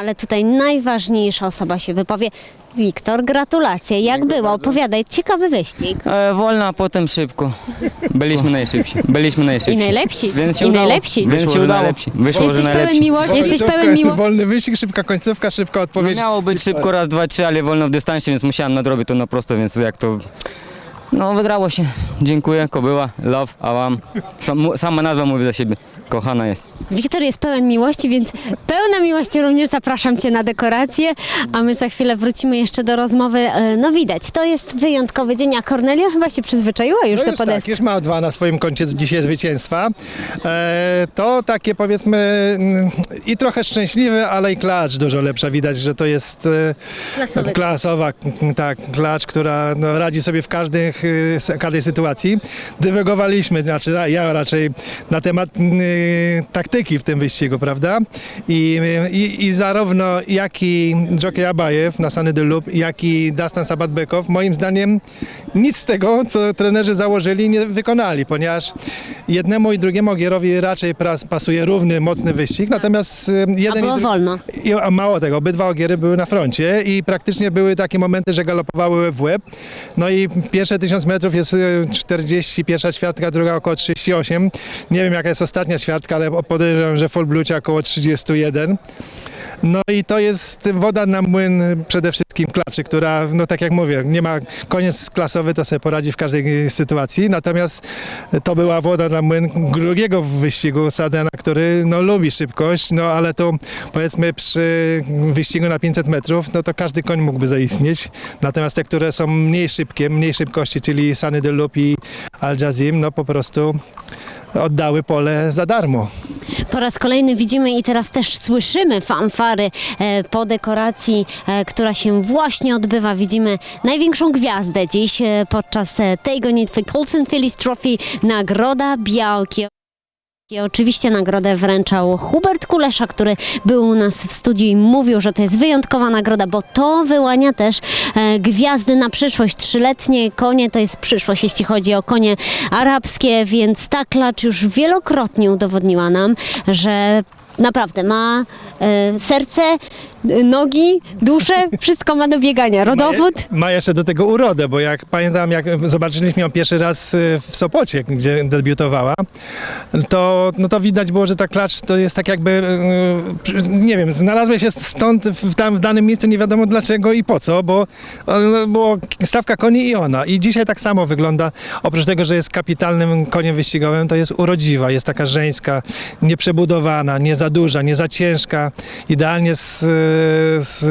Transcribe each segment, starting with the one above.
ale tutaj najważniejsza osoba się wypowie. Wiktor, gratulacje. Jak było? Opowiadaj, ciekawy wyścig. E, wolno, a potem szybko. Byliśmy najszybsi. Byliśmy najszybsi. I najlepsi. Więc się I udało. najlepsi. Więc Wyszło, się że udało. najlepsi. Wyszło, że Jesteś pełen najlepsi. miłości, jesteś pełen miłości. Wolny wyścig, szybka końcówka, szybka No odpowiedź. miało być szybko, raz, dwa, trzy, ale wolno w dystansie, więc musiałem nadrobić to na prosto, więc jak to... No wygrało się. Dziękuję, Kobyła, love, a wam. Sam, sama nazwa mówi za siebie. Kochana jest. Wiktor jest pełen miłości, więc pełna miłości również zapraszam Cię na dekorację, a my za chwilę wrócimy jeszcze do rozmowy. E, No widać, to jest wyjątkowy dzień, a Kornelia chyba się przyzwyczaiła już No do tak, podestu. już ma dwa na swoim koncie dzisiaj zwycięstwa. E, to takie powiedzmy mm, i trochę szczęśliwy, ale i klacz dużo lepsza. Widać, że to jest e, klasowa tak, klacz, która no, radzi sobie w każdych, y, każdej sytuacji. Dywagowaliśmy, znaczy ja raczej na temat y, taktyki w tym wyścigu, prawda? I, i, i zarówno jak i Jockey Abajew na Sany Lub, jak i Dastan Sabatbekow, moim zdaniem nic z tego, co trenerzy założyli, nie wykonali, ponieważ jednemu i drugiemu Ogierowi raczej pras, pasuje równy, mocny wyścig, natomiast y, A jeden było i wolno. i, a mało tego, obydwa ogiery były na froncie i praktycznie były takie momenty, że galopowały w łeb. No i pierwsze 1000 metrów jest y, 40, pierwsza ćwiartka, druga około 38. Nie wiem jaka jest ostatnia ćwiartka, ale podejrzewam, że Full Blucie około 31. No i to jest woda na młyn przede wszystkim klaczy, która, no tak jak mówię, nie ma koniec klasowy, to sobie poradzi w każdej sytuacji. Natomiast to była woda na młyn drugiego wyścigu Sadena, który no, lubi szybkość, no ale to powiedzmy przy wyścigu na 500 metrów, no to każdy koń mógłby zaistnieć. Natomiast te, które są mniej szybkie, mniej szybkości, czyli Sany de Lup i Al Jazim, no po prostu oddały pole za darmo. Po raz kolejny widzimy i teraz też słyszymy fanfary e, po dekoracji, e, która się właśnie odbywa. Widzimy największą gwiazdę dziś e, podczas tej gonitwy Colson Phillies Trophy, Nagroda Białki. I oczywiście nagrodę wręczał Hubert Kulesza, który był u nas w studiu i mówił, że to jest wyjątkowa nagroda, bo to wyłania też e, gwiazdy na przyszłość. Trzyletnie konie to jest przyszłość, jeśli chodzi o konie arabskie, więc ta klacz już wielokrotnie udowodniła nam, że naprawdę ma e, serce, e, nogi, duszę, wszystko ma do biegania. Rodowód. Ma jeszcze do tego urodę, bo jak pamiętam, jak zobaczyliśmy ją pierwszy raz y, w Sopocie, gdzie debiutowała, to, no to widać było, że ta klacz to jest tak jakby, y, nie wiem, znalazła się stąd w, tam, w danym miejscu, nie wiadomo dlaczego i po co, bo no, było stawka koni i ona. I dzisiaj tak samo wygląda, oprócz tego, że jest kapitalnym koniem wyścigowym, to jest urodziwa, jest taka żeńska, nieprzebudowana, nie za duża, nie za ciężka, idealnie z, z,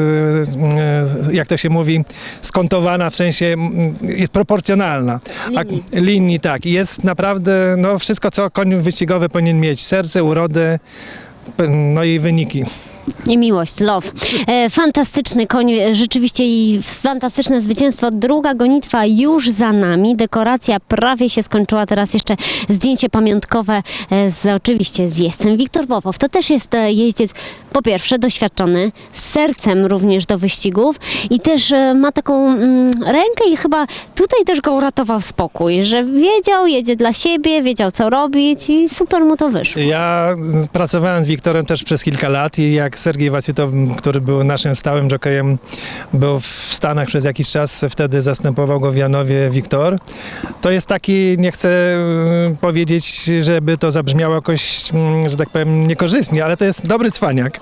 jak to się mówi, skontowana, w sensie jest proporcjonalna. A, Linii. linii, tak. I Jest naprawdę no, wszystko, co koń wyścigowy powinien mieć. Serce, urodę, no i wyniki. I miłość, love. E, fantastyczny koń, e, rzeczywiście i fantastyczne zwycięstwo. Druga gonitwa już za nami. Dekoracja prawie się skończyła. Teraz jeszcze zdjęcie pamiątkowe e, z oczywiście z jeźdźcem. Wiktor Popow to też jest jeździec po pierwsze doświadczony, z sercem również do wyścigów i też ma taką mm, rękę i chyba tutaj też go uratował spokój, że wiedział, jedzie dla siebie, wiedział co robić i super mu to wyszło. Ja pracowałem z Wiktorem też przez kilka lat i jak Sergiej Wasitow, który był naszym stałym jokejem, był w Stanach przez jakiś czas, wtedy zastępował go w Janowie Wiktor. To jest taki, nie chcę y, powiedzieć, żeby to zabrzmiało jakoś, mm, że tak powiem, niekorzystnie, ale to jest dobry cwaniak.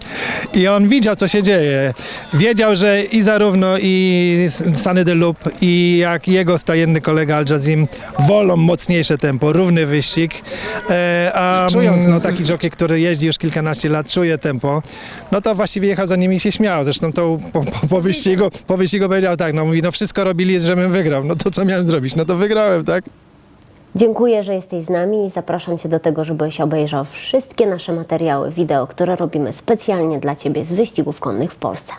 I on widział, co się dzieje. Wiedział, że i zarówno i Sany de Lup, i jak jego stajenny kolega Al Jazim wolą mocniejsze tempo, równy wyścig. E, a czując, no taki jockey, który jeździ już kilkanaście lat, czuje tempo, no to właściwie jechał za nimi i się śmiał. Zresztą to po, po, po wyścigu, po wyścigu powiedział tak, no mówi, no wszystko robili, żebym wygrał. No to co miałem zrobić? No to wygrałem, tak? Dziękuję, że jesteś z nami i zapraszam Cię do tego, żebyś obejrzał wszystkie nasze materiały wideo, które robimy specjalnie dla Ciebie z wyścigów konnych w Polsce.